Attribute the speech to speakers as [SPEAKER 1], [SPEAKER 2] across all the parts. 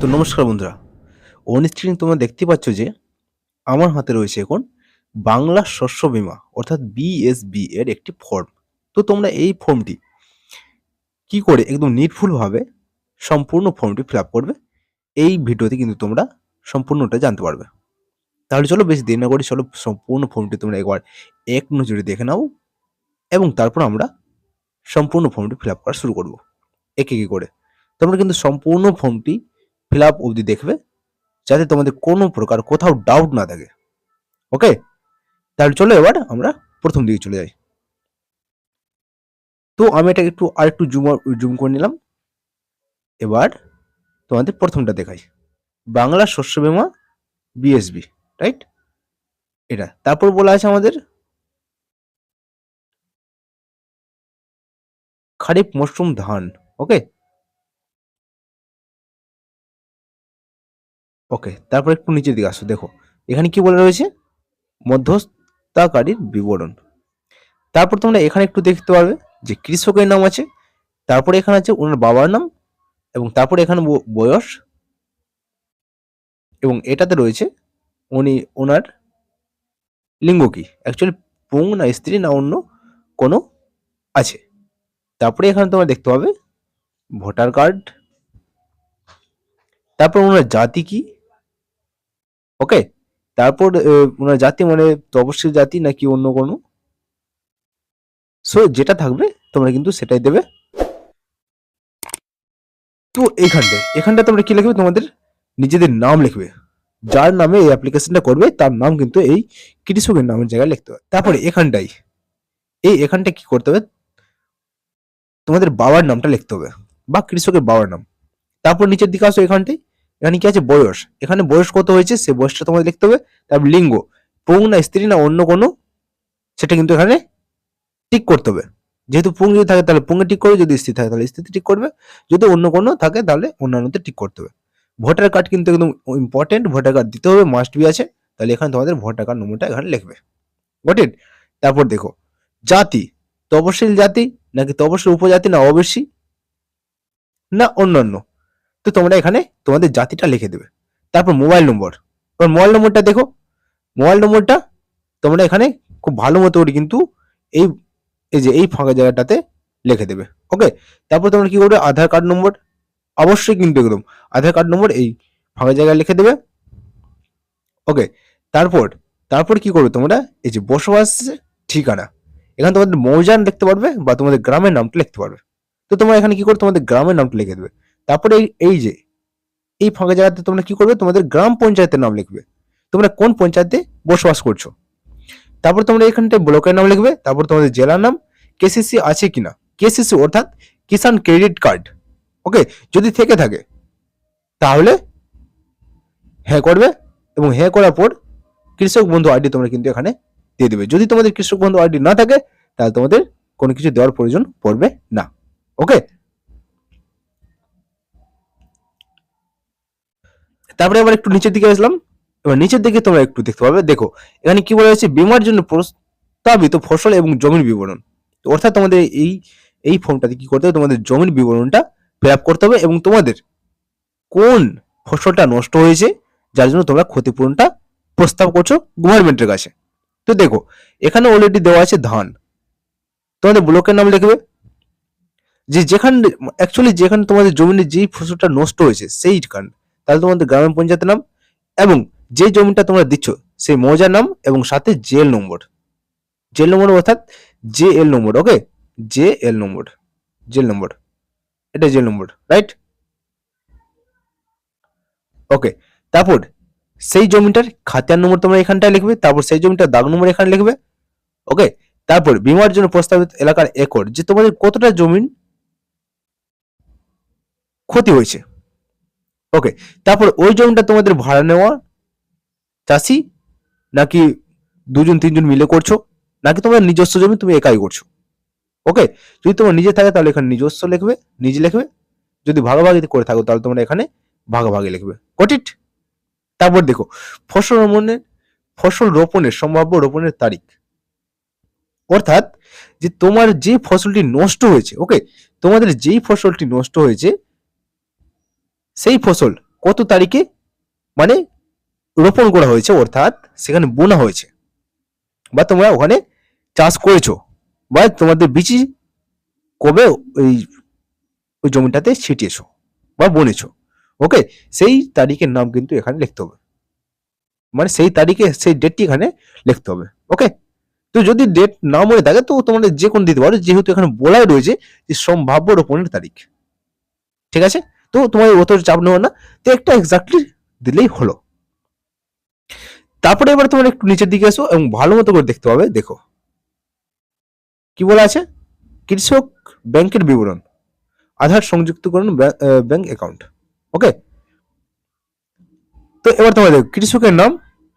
[SPEAKER 1] তো নমস্কার বন্ধুরা। অন স্ক্রিন তোমরা দেখতে পাচ্ছ যে, আমার হাতে রয়েছে এখন বাংলা শস্য বীমা, অর্থাৎ বিএসবি এর একটি ফর্ম তো তোমরা এই ফর্মটি কি করে একদম নিটফুলভাবে সম্পূর্ণ ফর্মটি ফিল করবে, এই ভিডিওতে কিন্তু তোমরা সম্পূর্ণটা জানতে পারবে। তাহলে চলো বেশি দেরি না করে চলো সম্পূর্ণ ফর্মটি তোমরা একবার এক নজরে দেখে নাও এবং তারপর আমরা সম্পূর্ণ ফর্মটি ফিল করা শুরু করব। একে একে করে। তোমরা কিন্তু সম্পূর্ণ ফর্মটি ফিল আপ অবধি দেখবে, যাতে তোমাদের কোনো প্রকার কোথাও ডাউট না থাকে। ওকে তাহলে চলো এবার আমরা প্রথম দিকে চলে যাই। তো আমি এটা একটু আর একটু জুম জুম করে নিলাম। এবার তোমাদের প্রথমটা দেখাই। বাংলা শস্য বীমা বিএসবি রাইট এটা। তারপর বলা আছে আমাদের খারিফ মরশুম ধান ওকে ওকে তারপর একটু নিচের দিকে আসো, দেখো। এখানে কি বলে রয়েছে? মধ্যস্থাকারীর বিবরণ। তারপর তোমরা এখানে একটু দেখতে পারবে যে কৃষকের নাম আছে, তারপরে এখানে আছে ওনার বাবার নাম, এবং তারপরে এখানে বয়স, এবং এটাতে রয়েছে উনি, ওনার লিঙ্গ কি? অ্যাকচুয়ালি পুং না স্ত্রী না অন্য কোনো আছে। তারপরে এখানে তোমরা দেখতে পাবে ভোটার কার্ড তারপর ওনার জাতি কি? ওকে তারপর ওনার জাতি মানে তপস্বী জাতি নাকি অন্য কোনো? সো যেটা থাকবে, তোমরা কিন্তু সেটাই দেবে। তো এইখানটায় এখানটা তোমরা কি লিখবে? তোমাদের নিজেদের নাম লিখবে। যার নামে এই অ্যাপ্লিকেশনটা করবে, তার নাম কিন্তু এই কৃষকের নামের জায়গায় লিখতে হবে। তারপরে এখানটাই এই এখানটা কি করতে হবে? তোমাদের বাবার নামটা লিখতে হবে, বা কৃষকের বাবার নাম। তারপর নিচের দিকে আসো এখানটায় এখানে কি আছে? বয়স। এখানে বয়স কত হয়েছে? সে বয়সটা তোমাদের লিখতে হবে। তারপর লিঙ্গ। পুং না স্ত্রী না অন্য কোনো, সেটা কিন্তু এখানে টিক করতে হবে। যেহেতু পুং যদি থাকে, তাহলে পুঙ্গে টিক করবে। যদি স্ত্রী থাকে, তাহলে স্ত্রীতে টিক করবে। যদি অন্য কোনো থাকে, তাহলে অন্যান্যতে টিক করতে হবে। ভোটার কার্ড কিন্তু একদম ইম্পর্টেন্ট ভোটার কার্ড দিতে হবে। মাস্ট বি আছে। তাহলে এখানে তোমাদের ভোটার কার্ড নম্বরটা এখানে লিখবে। গট ইট তারপর দেখো, জাতি। তপশিল জাতি? নাকি তপশিল উপজাতি না ওবিসি না অন্যান্য? তো তোমরা এখানে তোমাদের জাতিটা লিখে দেবে। তারপর মোবাইল নম্বর এবার মোবাইল নম্বরটা দেখো। মোবাইল নম্বরটা তোমরা এখানে খুব ভালো মতো করে কিন্তু এই এই যে এই ফাঁকা জায়গাটাতে লিখে দেবে। ওকে তারপর তোমরা কি করবে? আধার কার্ড নম্বর অবশ্যই কিন্তু একদম আধার কার্ড নম্বর এই ফাঁকা জায়গায় লিখে দেবে। ওকে তারপর তারপর কি করবে তোমরা? এই যে বসবাস ঠিকানা। এখানে তোমাদের মৌজান লিখতে পারবে বা তোমাদের গ্রামের নামটা লিখতে পারবে। তো তোমরা এখানে কি করবে তোমাদের গ্রামের নামটা লিখে দেবে। তারপরে এই যে, এই ফাঁকা জায়গাতে তোমরা কি করবে? তোমাদের গ্রাম পঞ্চায়েতের নাম লিখবে। তোমরা কোন পঞ্চায়েতে বসবাস করছ? তারপর তোমরা এখানটায় ব্লকের নাম লিখবে, তারপর তোমাদের জেলার নাম কেসিসি আছে কিনা? কেসিসি অর্থাৎ কিষাণ ক্রেডিট কার্ড। ওকে? যদি থেকে থাকে, তাহলে হ্যাঁ করবে এবং হ্যাঁ করার পর কৃষক বন্ধু আইডি তোমরা কিন্তু এখানে দিয়ে দেবে। যদি তোমাদের কৃষক বন্ধু আইডি না থাকে, তাহলে তোমাদের কোনো কিছু দেওয়ার প্রয়োজন পড়বে না। ওকে? তারপরে আবার একটু নিচের দিকে আসলাম। এবার নিচের দিকে তোমরা একটু দেখতে পাবে। দেখো, এখানে কি বলা হয়েছে? বীমার জন্য প্রস্তাবিত ফসল এবং জমির বিবরণ। অর্থাৎ তোমাদের এই এই ফর্মটাতে কি করতে হবে? তোমাদের জমির বিবরণটা ফিল করতে হবে এবং তোমাদের কোন ফসলটা নষ্ট হয়েছে, যার জন্য তোমরা ক্ষতিপূরণটা প্রস্তাব করছ গভর্নমেন্টের কাছে। তো দেখো, এখানে অলরেডি দেওয়া আছে ধান। তোমাদের ব্লকের নাম লিখবে? যে যেখানে অ্যাকচুয়ালি যেখানে তোমাদের জমিনে যেই ফসলটা নষ্ট হয়েছে সেই ঠিকানা তাহলে তোমাদের গ্রাম পঞ্চায়েতের নাম এবং যে জমিটা তোমরা দিচ্ছ, সেই মৌজার নাম এবং সাথে জেল নম্বর। জেল নম্বর অর্থাৎ J L number okay J L number, jail number. এটা জেল নম্বর রাইট ওকে তারপর সেই জমিটার খাতিয়ার নম্বর তোমরা এখানটায় লিখবে, তারপর সেই জমিটার দাগ নম্বর এখানে লিখবে ওকে তারপর বিমার জন্য প্রস্তাবিত এলাকার একর, যে তোমাদের কতটা জমিন ক্ষতি হয়েছে। ওকে তারপর ওই জমিটা তোমাদের ভাড়া নেওয়া চাষি নাকি দুজন, তিনজন মিলে করছ? নাকি তোমার নিজস্ব জমি তুমি একাই করছ? ওকে যদি তোমার নিজে থাকে তাহলে এখানে নিজস্ব লিখবে, নিজে লিখবে। যদি ভাগাভাগি করে থাকো তাহলে তোমরা এখানে ভাগাভাগি লিখবে। গটিট তারপর দেখো, ফসল রোপণের ফসল রোপণের সম্ভাব্য রোপণের তারিখ। অর্থাৎ যে তোমার যে ফসলটি নষ্ট হয়েছে ওকে তোমাদের যেই ফসলটি নষ্ট হয়েছে সেই ফসল কত তারিখে মানে রোপণ করা হয়েছে, অর্থাৎ সেখানে বোনা হয়েছে? বা তোমরা ওখানে চাষ করেছ? বা তোমাদের বিচি কবে ওই ওই জমিটাতে ছিটিয়েছো বা বনেছো? ওকে সেই তারিখের নাম কিন্তু এখানে লিখতে হবে। মানে সেই তারিখে, সেই ডেটটি এখানে লিখতে হবে। ওকে তো যদি ডেট না মনে থাকে, তো তোমাদের যে কোনো দিতে পারো। যেহেতু এখানে বলাই রয়েছে যে সম্ভাব্য রোপণের তারিখ। ঠিক আছে? তো তোমার অত চাপ নেওয়া না, তো একটা এক্স্যাক্টলি দিলেই হলো। তারপরে এবার তোমার একটু নিচের দিকে আসো এবং ভালো মতো করে দেখতে পাবে, দেখো। কি বলা আছে? কৃষক ব্যাংকের বিবরণ, আধার সংযুক্তকরণ ব্যাংক অ্যাকাউন্ট ওকে তো এবার তোমার দেখো, কৃষকের নাম,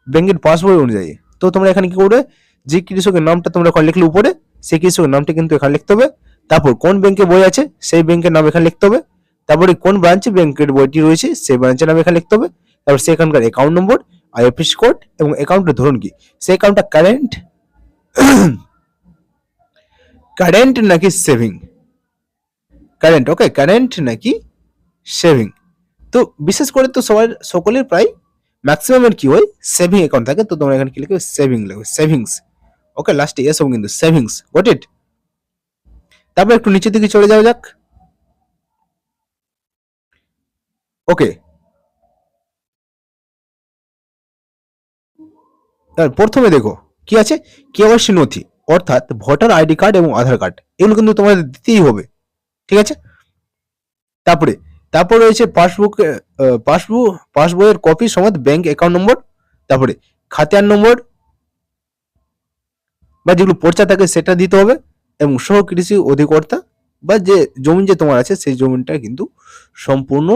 [SPEAKER 1] ব্যাংকের পাসবই অনুযায়ী। তো তোমরা এখানে কি করবে? যে কৃষকের নামটা তোমরা লিখলে উপরে, সেই কৃষকের নামটা কিন্তু এখানে লিখতে হবে। তারপর কোন ব্যাংকে বই আছে, সেই ব্যাংকের নাম এখানে লিখতে হবে। তারপরে কোন ব্রাঞ্চে ব্যাংকের বইটি রয়েছে, সেই ব্রাঞ্চের নাম এখানে লিখতে হবে। তারপর সেখানকার অ্যাকাউন্ট নম্বর আইএফএস কোড এবং অ্যাকাউন্টের ধরুন কি? সেই অ্যাকাউন্টটা কারেন্ট কারেন্ট নাকি সেভিং কারেন্ট ওকে কারেন্ট নাকি সেভিং তো বিশেষ করে তো সবার, সকলের প্রায় ম্যাক্সিমামের কি হয়? সেভিং অ্যাকাউন্ট থাকে। তো তোমরা এখানে কি লিখবে? সেভিং লিখবে। সেভিংস ওকে লাস্টে এস হবে কিন্তু সেভিংস গট ইট তারপর একটু নিচের দিকে চলে যাওয়া যাক। ওকে। প্রথমে দেখো, কি আছে? কেওয়াইসি নথি, অর্থাৎ ভোটার আইডি কার্ড এবং আধার কার্ড। এগুলো কিন্তু তোমাদের দিতেই হবে। ঠিক আছে? তারপরে, তারপর রয়েছে পাসবুক পাসবুক পাসবইয়ের কপি সমেত ব্যাংক অ্যাকাউন্ট নম্বর। তারপরে খাতিয়ান নম্বর। বা যেগুলো পর্চা থাকে সেটা দিতে হবে। এবং সহ কৃষি অধিকর্তা, বা যে জমি যে তোমার আছে, সেই জমিটা কিন্তু সম্পূর্ণ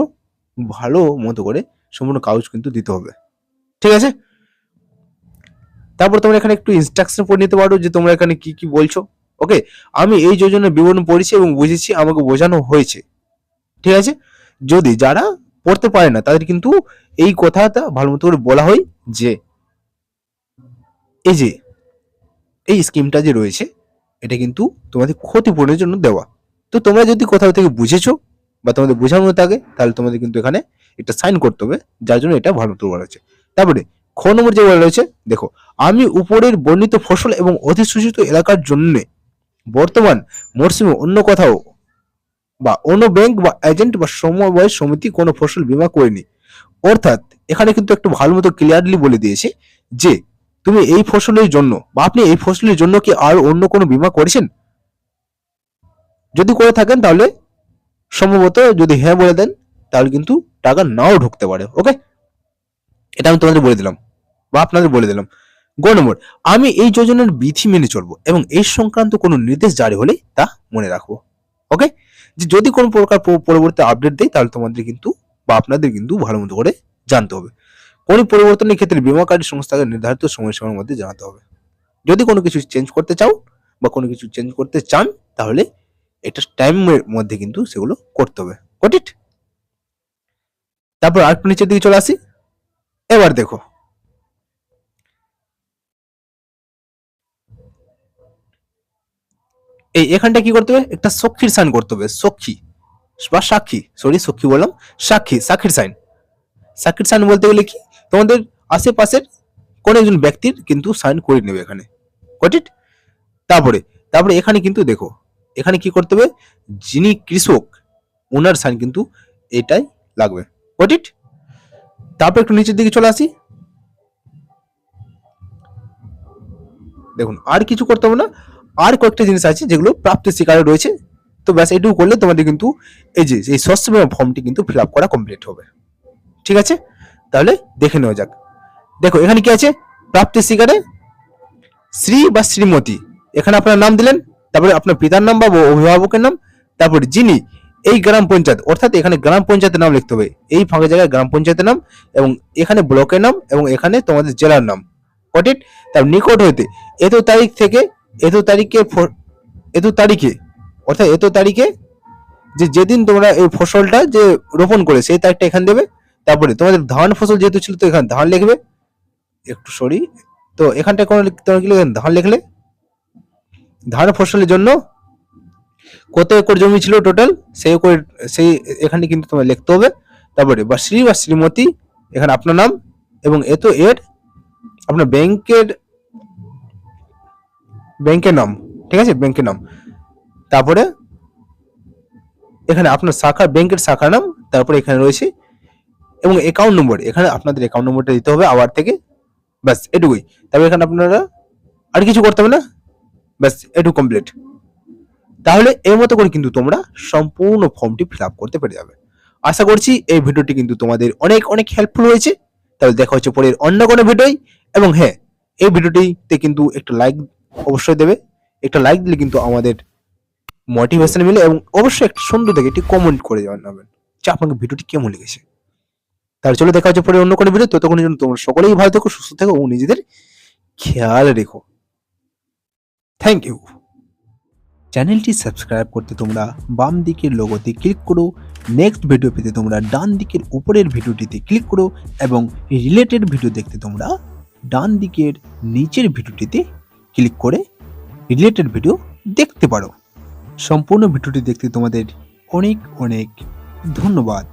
[SPEAKER 1] ভালো মতো করে সম্পূর্ণ কাগজ কিন্তু দিতে হবে। ঠিক আছে? তারপর তোমরা এখানে একটু ইনস্ট্রাকশন পড়ে নিতে পারো যে তোমরা এখানে কি কি বলছো। ওকে আমি এই যোজনার বিবরণ পড়েছি এবং বুঝেছি, আমাকে বোঝানো হয়েছে। ঠিক আছে? যদি যারা পড়তে পারে না, তাদের কিন্তু এই কথাটা ভালো মতো করে বলা হয় যে, এই যে, এই স্কিমটা যে রয়েছে, এটা কিন্তু তোমাদের ক্ষতিপূরণের জন্য দেওয়া। তো তোমরা যদি কোথাও থেকে বুঝেছ বা তোমাদের বোঝানো থাকে, তাহলে তোমাদের কিন্তু এখানে এটা সাইন করতে হবে, যার জন্য এটা ভালো বলা হচ্ছে তারপরে, খ নম্বর যে বলা রয়েছে, দেখো, আমি উপরের বর্ণিত ফসল এবং অধিসূচিত এলাকার জন্য বর্তমান মরশুমে অন্য কোথাও বা অন্য ব্যাংক বা এজেন্ট বা সমবায় সমিতি কোনো ফসল বীমা করেনি। অর্থাৎ, এখানে কিন্তু একটু ভালো মতো ক্লিয়ারলি বলে দিয়েছে যে, তুমি এই ফসলের জন্য বা আপনি এই ফসলের জন্য কি আর অন্য কোনো বিমা করেছেন? যদি করে থাকেন তাহলে সম্ভবত যদি হ্যাঁ বলে দেন, তাহলে কিন্তু টাকা নাও ঢুকতে পারে, ওকে? এটা আমি তোমাদের বলে দিলাম, বা আপনাদের বলে দিলাম। গ নম্বর, আমি এই যোজনার বিধি মেনে চলবো এবং এই সংক্রান্ত কোনো নির্দেশ জারি হলে তা মনে রাখব, ওকে? যে যদি কোনো প্রকার পরবর্তী আপডেট দেয়, তাহলে তোমাদের কিন্তু বা আপনাদের কিন্তু ভালো মতো করে জানতে হবে। কোনো পরিবর্তনের ক্ষেত্রে বিমাকারী সংস্থাকে নির্ধারিত সময়সীমার মধ্যে জানাতে হবে। যদি কোনো কিছু চেঞ্জ করতে চাও বা কোনো কিছু চেঞ্জ করতে চান, তাহলে এটা টাইমের মধ্যে কিন্তু সেগুলো করতে হবে। গট তারপর আরেকটু নিচের দিকে চলে আসি। এবার দেখো। এই এখানটা কি করতে হবে? একটা সক্ষীর সাইন করতে হবে। সক্ষী বা সাক্ষী। সরি সক্ষী বললাম। সাক্ষী, সাক্ষীর সাইন সাক্ষীর সাইন বলতে গেলে কি? তোমাদের আশেপাশের কোন একজন ব্যক্তির কিন্তু সাইন করে নেবে এখানে। গট তারপরে তারপরে এখানে কিন্তু দেখো এখানে কি করতে হবে? যিনি কৃষক ওনার সাইন কিন্তু এটাই লাগবে। গট ইট তারপর একটু নিচের দিকে চলে আসি। দেখুন, আর কিছু করতে হবে না। আর কয়েকটা জিনিস আছে যেগুলো প্রাপ্তি শিকারে রয়েছে। তো ব্যাস এটুকু করলে তোমাদের কিন্তু এই যে, এই শস্য বীমা ফর্মটি কিন্তু ফিল আপ করা কমপ্লিট হবে। ঠিক আছে? তাহলে দেখে নেওয়া যাক। দেখো, এখানে কি আছে? প্রাপ্তি শিকারে শ্রী বা শ্রীমতী। এখানে আপনার নাম দিলেন। তারপরে আপনার পিতার নাম বা অভিভাবকের নাম, তারপরে যিনি এই গ্রাম পঞ্চায়েত, অর্থাৎ এখানে গ্রাম পঞ্চায়েতের নাম লিখতে হবে। এই ফাঁকা জায়গায় গ্রাম পঞ্চায়েতের নাম এবং এখানে ব্লকের নাম এবং এখানে তোমাদের জেলার নাম। গট ইট তার নিকট হইতে এত তারিখ থেকে এত তারিখে এত তারিখে, অর্থাৎ এত তারিখে যে যেদিন তোমরা এই ফসলটা যে রোপণ করে সেই তারিখটা এখানে দেবে। তারপরে তোমাদের ধান ফসল যেহেতু ছিল তো এখানে ধান লিখবে। একটু সরি, তো এখানটা কোনো তোমরা কি? ধান লিখলে? ধান ফসলের জন্য কত একর জমি ছিল টোটাল সেই একর, সেই এখানে কিন্তু তোমার লিখতে হবে। তারপরে বা শ্রী বা শ্রীমতী, এখানে আপনার নাম এবং এ তো এর আপনার ব্যাংকের ব্যাংকের নাম, ঠিক আছে? ব্যাংকের নাম। তারপরে এখানে আপনার শাখা ব্যাংকের শাখার নাম, তারপরে এখানে রয়েছে এবং অ্যাকাউন্ট নম্বর এখানে আপনাদের অ্যাকাউন্ট নম্বরটা দিতে হবে আবার থেকে। ব্যাস, এটুকুই। তারপরে এখানে আপনারা আর কিছু করতে হবে না? ব্যাস এটুকু কমপ্লিট তাহলে এর মতো করে কিন্তু তোমরা সম্পূর্ণ ফর্মটি ফিল আপ করতে পেরে যাবে। আশা করছি এই ভিডিওটি কিন্তু তোমাদের অনেক অনেক হেল্পফুল হয়েছে। তাহলে দেখা হচ্ছে পরের অন্য কোনো ভিডিওই এবং হ্যাঁ এই ভিডিওটিতে কিন্তু একটা লাইক অবশ্যই দেবে। একটা লাইক দিলে কিন্তু আমাদের মোটিভেশন মিলে এবং অবশ্যই একটা সুন্দর দেখে একটি কমেন্ট করে জানাবেন যে আপনাকে ভিডিওটি কেমন লেগেছে। তাহলে চলো দেখা হচ্ছে পরে অন্য কোনো ভিডিও ততক্ষণের জন্য তোমরা সকলেই ভালো থেকো, সুস্থ থেকো ও নিজেদের খেয়াল রেখো। থ্যাংক ইউ চ্যানেলটি সাবস্ক্রাইব করতে তোমরা বাম দিকের লোগোতে ক্লিক করো নেক্সট ভিডিও পেতে তোমরা ডান দিকের উপরের ভিডিওটিতে ক্লিক করো এবং রিলেটেড ভিডিও দেখতে তোমরা ডান দিকের নিচের ভিডিওটিতে ক্লিক করে রিলেটেড ভিডিও দেখতে পারো। সম্পূর্ণ ভিডিওটি দেখতে তোমাদের অনেক অনেক ধন্যবাদ।